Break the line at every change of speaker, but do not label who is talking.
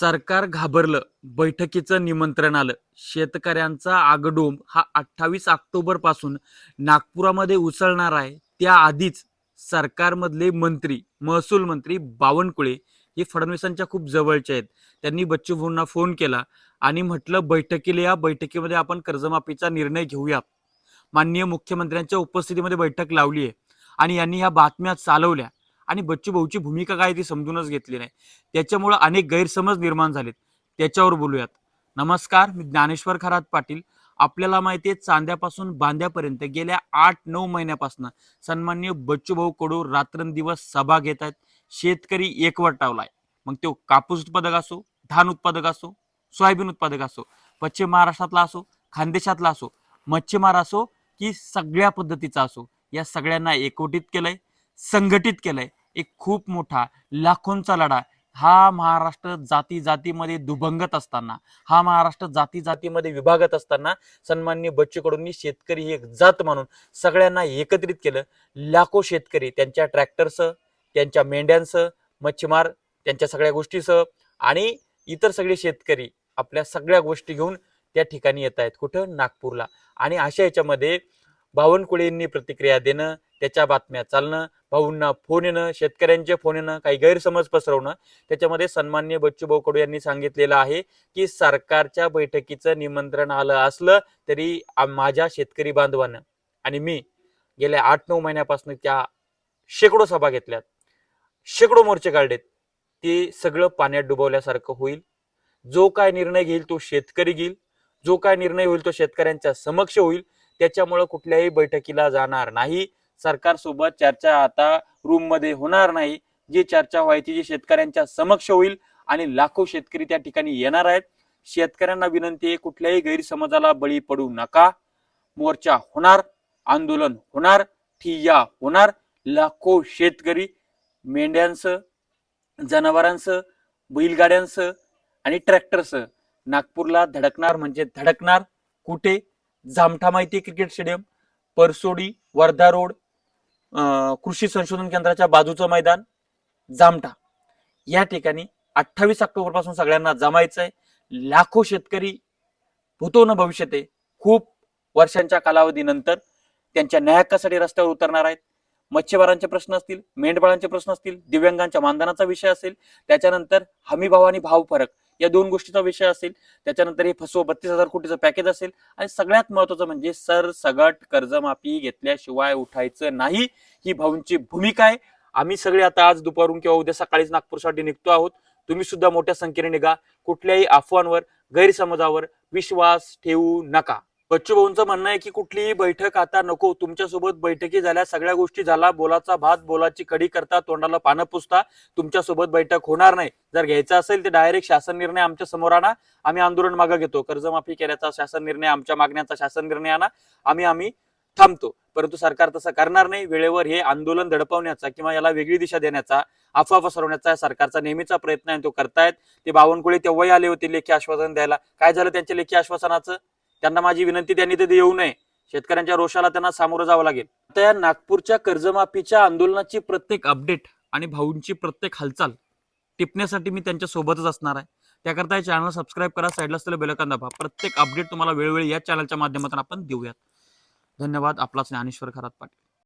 सरकार घाबरलं बैठकीचं निमंत्रण आलं. शेतकऱ्यांचा आगडोंब हा अठ्ठावीस ऑक्टोबरपासून नागपुरामध्ये उसळणार आहे. त्याआधीच सरकारमधले मंत्री महसूल मंत्री बावनकुळे हे फडणवीसांच्या खूप जवळचे आहेत. त्यांनी बच्चू भाऊंना फोन केला आणि म्हटलं बैठकीला या. बैठकीमध्ये आपण कर्जमाफीचा निर्णय घेऊयात माननीय मुख्यमंत्र्यांच्या उपस्थितीमध्ये बैठक लावली आहे आणि यांनी ह्या बातम्या चालवल्या. आणि बच्चू भाऊची भूमिका काय ती समजूनच घेतली नाही. त्याच्यामुळं अनेक गैरसमज निर्माण झालेत. त्याच्यावर बोलूयात. नमस्कार मी ज्ञानेश्वर खरात पाटील. आपल्याला माहिती आहे चांद्यापासून बांध्यापर्यंत गेल्या आठ नऊ महिन्यापासून सन्मान्य बच्चू भाऊ कडू रात्रंदिवस सभा घेत आहेत. शेतकरी एकवटावलाय मग तो कापूस उत्पादक असो धान उत्पादक असो सोयाबीन उत्पादक असो पश्चिम महाराष्ट्रातला असो खानदेशातला असो मच्छीमार असो की सगळ्या पद्धतीचा असो या सगळ्यांना एकवटीत केलंय संघटित केलंय. एक खूप मोठा लाखोंचा लढा. हा महाराष्ट्र जाती जातीमध्ये दुभंगत असताना हा महाराष्ट्र जाती जातीमध्ये विभागत असताना सन्मान्य बच्चू कडूंनी शेतकरी ही एक जात म्हणून सगळ्यांना एकत्रित केलं. लाखो शेतकरी त्यांच्या ट्रॅक्टरसह त्यांच्या मेंढ्यांसह मच्छीमार त्यांच्या सगळ्या गोष्टीसह आणि इतर सगळे शेतकरी आपल्या सगळ्या गोष्टी घेऊन त्या ठिकाणी येत आहेत कुठं? नागपूरला. आणि अशा याच्यामध्ये बावनकुळेंनी प्रतिक्रिया देणं त्याच्या बातम्या चालणं भाऊंना फोन येणं शेतकऱ्यांचे फोन येणं काही गैरसमज पसरवणं त्याच्यामध्ये सन्मान्य बच्चूभाऊ कडू यांनी सांगितलेलं आहे की सरकारच्या बैठकीचं निमंत्रण आलं असलं तरी माझ्या शेतकरी बांधवानं आणि मी गेल्या आठ नऊ महिन्यापासून त्या शेकडो सभा घेतल्यात. शेकडो मोर्चे काढलेत. ते सगळं पाण्यात डुबवल्यासारखं होईल. जो काय निर्णय घेईल तो शेतकरी घेईल. जो काय निर्णय होईल तो शेतकऱ्यांच्या समक्ष होईल. त्याच्यामुळं कुठल्याही बैठकीला जाणार नाही. सरकारसोबत चर्चा आता रूममध्ये होणार नाही. जी चर्चा व्हायची जी शेतकऱ्यांच्या समक्ष होईल आणि लाखो शेतकरी त्या ठिकाणी येणार आहेत. शेतकऱ्यांना विनंती आहे कुठल्याही गैरसमजाला बळी पडू नका. मोर्चा होणार आंदोलन होणार ठिय्या होणार. लाखो शेतकरी मेंढ्यांचं जनावरांस बैलगाड्यांचं आणि ट्रॅक्टरसह नागपूरला धडकणार म्हणजे धडकणार कुठे? जामठा माहिती cricket stadium Parsodi Wardha road अं, कृषी संशोधन केंद्राच्या बाजूचं मैदान जामठा या ठिकाणी अठ्ठावीस ऑक्टोबरपासून सगळ्यांना जमायचंय. लाखो शेतकरी होतो न भविष्यते आहे खूप वर्षांच्या कालावधीनंतर त्यांच्या न्यायकासाठी रस्त्यावर उतरणार आहेत. मच्छीमारांचे प्रश्न असतील मेंढपाळांचे प्रश्न असतील दिव्यांगांच्या मानधनाचा विषय असेल त्याच्यानंतर हमी भाव आणि भाव फरक. या दोन गोष्टीचा विषय असेल त्याच्यानंतर हे फसव बत्तीस हजार कोटीचं पॅकेज असेल. आणि सगळ्यात महत्वाचं म्हणजे सर सगट कर्जमाफी घेतल्याशिवाय उठायचं नाही. ही भाऊंची भूमिका आहे. आम्ही सगळे आता आज दुपारून किंवा उद्या सकाळीच नागपूरसाठी निघतो आहोत. तुम्ही सुद्धा मोठ्या संख्येने निघा. कुठल्याही अफवांवर गैरसमजावर विश्वास ठेवू नका. बच्चू भाऊंचं म्हणणं आहे की कुठलीही बैठक आता नको. तुमच्यासोबत बैठकी झाल्या सगळ्या गोष्टी झाला. बोलाचा भात बोलाची कडी करता तोंडाला पानं पुसता तुमच्यासोबत बैठक होणार नाही. जर घ्यायचा असेल तर डायरेक्ट शासन निर्णय आमच्यासमोर आणा. आम्ही आंदोलन मागे घेतो. कर्जमाफी केल्याचा शासन निर्णय आमच्या मागण्याचा शासन निर्णय आणा. आम्ही आम्ही थांबतो. परंतु सरकार तसं करणार नाही. वेळेवर हे आंदोलन दडपवण्याचा किंवा याला वेगळी दिशा देण्याचा अफवा पसरवण्याचा सरकारचा नेहमीचा प्रयत्न आहे तो करतायत. ते बावनकुळे तेव्हाही आले होते लेखी आश्वासन द्यायला. काय झालं त्यांच्या लेखी आश्वासनाचं? त्यांना माझी विनंती त्यांनी ते येऊ नये. शेतकऱ्यांच्या रोषाला त्यांना सामोरं जावं लागेल. आता नागपूरच्या कर्जमाफीच्या आंदोलनाची प्रत्येक अपडेट आणि भाऊंची प्रत्येक हालचाल टिपण्यासाठी मी त्यांच्या सोबतच असणार आहे. त्याकरता हे चॅनल सबस्क्राईब करा साईडला असलेलं बेलकान दाबा. प्रत्येक अपडेट तुम्हाला वेळोवेळी या चॅनलच्या माध्यमातून आपण देऊयात. धन्यवाद. आपलाच ज्ञानेश्वर खरात पाटील.